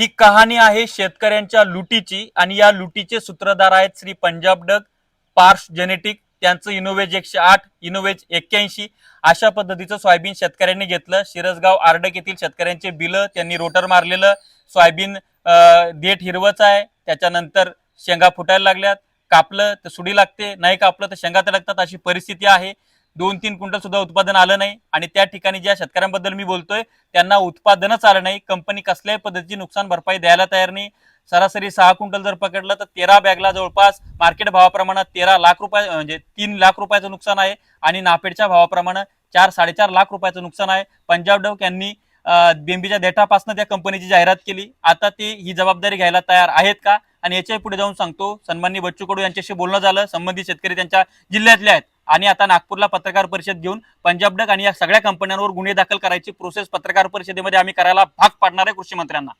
ही कहाणी आहे शेतकऱ्यांच्या लुटीची आणि या लुटीचे सूत्रधार आहेत श्री पंजाब डग पार्श जेनेटिक त्यांचं इनोवेज एकशे आठ इनोवेज एक्क्याऐंशी. अशा पद्धतीचं सोयाबीन शेतकऱ्यांनी घेतलं. शिरसगाव आर्डक येथील शेतकऱ्यांचे बिलं त्यांनी रोटर मारलेलं. सोयाबीन देठ हिरवच आहे. त्याच्यानंतर शेंगा फुटायला लागल्यात. कापलं तर सुडी लागते. नाही कापलं तर शेंगा तर लागतात अशी परिस्थिती आहे. दोन तीन क्विंटल सुद्धा उत्पादन आलं नाही. आणि त्या ठिकाणी ज्या शेतकऱ्यांबद्दल मी बोलतोय त्यांना उत्पादनच आलं नाही. कंपनी कसल्याही पद्धतीची नुकसान भरपाई द्यायला तयार नाही. सरासरी सहा क्विंटल जर पकडलं तर तेरा बॅगला जवळपास मार्केट भावाप्रमाणे तेरा लाख रुपये म्हणजे तीन लाख रुपयाचं नुकसान आहे. आणि नाफेडच्या भावाप्रमाणे चार साडेचार लाख रुपयाचं नुकसान आहे. पंजाब डोक यांनी बेंबीच्या देठापासून त्या कंपनीची जाहिरात केली. आता ते ही जबाबदारी घ्यायला तयार आहेत का? आणि याच्यापुढे जाऊन सांगतो. सन्माननी बच्चू कडू यांच्याशी बोलणं झालं. संबंधित शेतकरी त्यांच्या जिल्ह्यातले आहेत. आणि आता नागपूरला पत्रकार परिषद घेऊन पंजाब डक आणि या सगळ्या कंपन्यांवर गुन्हे दाखल करायची प्रोसेस पत्रकार परिषदेमध्ये आम्ही करायला भाग पाडणार आहे कृषी मंत्र्यांना.